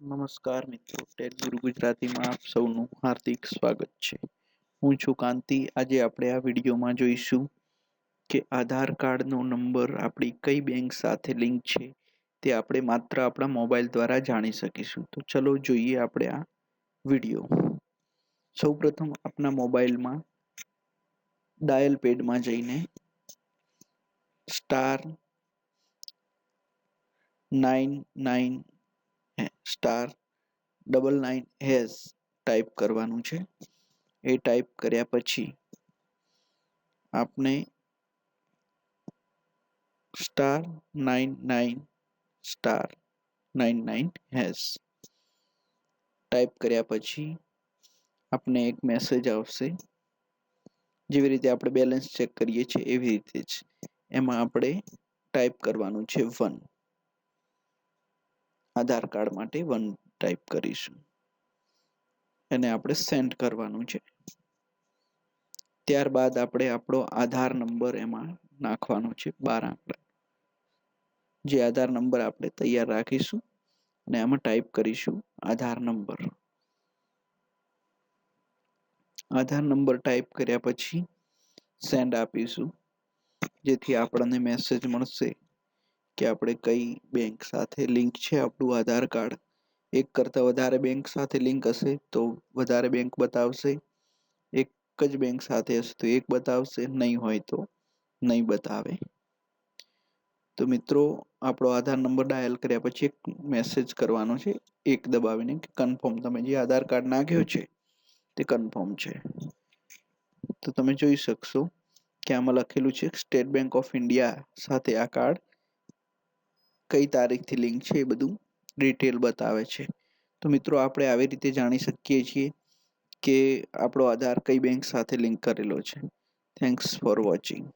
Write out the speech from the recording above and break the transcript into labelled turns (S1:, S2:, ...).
S1: નમસ્કાર મિત્રો, ટેક ગુરુ ગુજરાતીમાં આપ સૌનું હાર્દિક સ્વાગત છે. હું છું કાંતિ. આજે આપણે આ વિડીયોમાં જોઈશું કે આધાર કાર્ડનો નંબર આપણી કઈ બેંક સાથે લિંક છે તે આપણે માત્ર આપણા મોબાઈલ દ્વારા જાણી શકીશું. તો ચલો જોઈએ આપણે આ વીડિયો. સૌપ્રથમ આપણા મોબાઈલમાં ડાયલ પેડમાં જઈને star nine nine star double nine hash type કરવાનું છે એ ટાઈપ કર્યા પછી આપણે star nine nine star nine nine hash type કર્યા પછી આપને એક મેસેજ આવશે જેવી રીતે આપણે બેલેન્સ ચેક કરીએ છીએ એવી રીતે જ એમાં આપણે ટાઈપ કરવાનું છે વન આધાર કાર્ડ માટે વન ટાઈપ કરીશું. એને આપણે સેન્ડ કરવાનું છે. ત્યારબાદ આપણે આપણો આધાર નંબર એમાં નાખવાનો છે બાર આંકડા. જે આધાર નંબર આપણે તૈયાર રાખીશું અને એમાં ટાઈપ કરીશું Aadhaar number. Aadhaar number type કર્યા પછી સેન્ડ આપીશું. જેથી આપણને મેસેજ મળશે. કે આપણે કઈ બેંક સાથે લિંક છે આપણું આધાર કાર્ડ એક કરતાં વધારે બેંક સાથે લિંક હશે તો વધારે બેંક બતાવશે. એક જ બેંક સાથે હશે તો એક બતાવશે. નહીં હોય તો નહીં બતાવે. તો મિત્રો, આપણો આધાર નંબર ડાયલ કર્યા પછી એક મેસેજ કરવાનો છે. એક દબાવીને કે કન્ફર્મ તમે જે આધાર કાર્ડ નાખ્યો છે તે કન્ફર્મ છે. તો તમે જોઈ શકશો કે આમાં લખેલું છે સ્ટેટ બેંક ઓફ ઇન્ડિયા સાથે આ કાર્ડ કઈ તારીખથી લિંક છે એ બધું ડિટેલ બતાવે છે. તો મિત્રો, આપણે આવી રીતે જાણી શકીએ છીએ કે આપણો આધાર કઈ બેંક સાથે લિંક કરેલો છે. Thanks for watching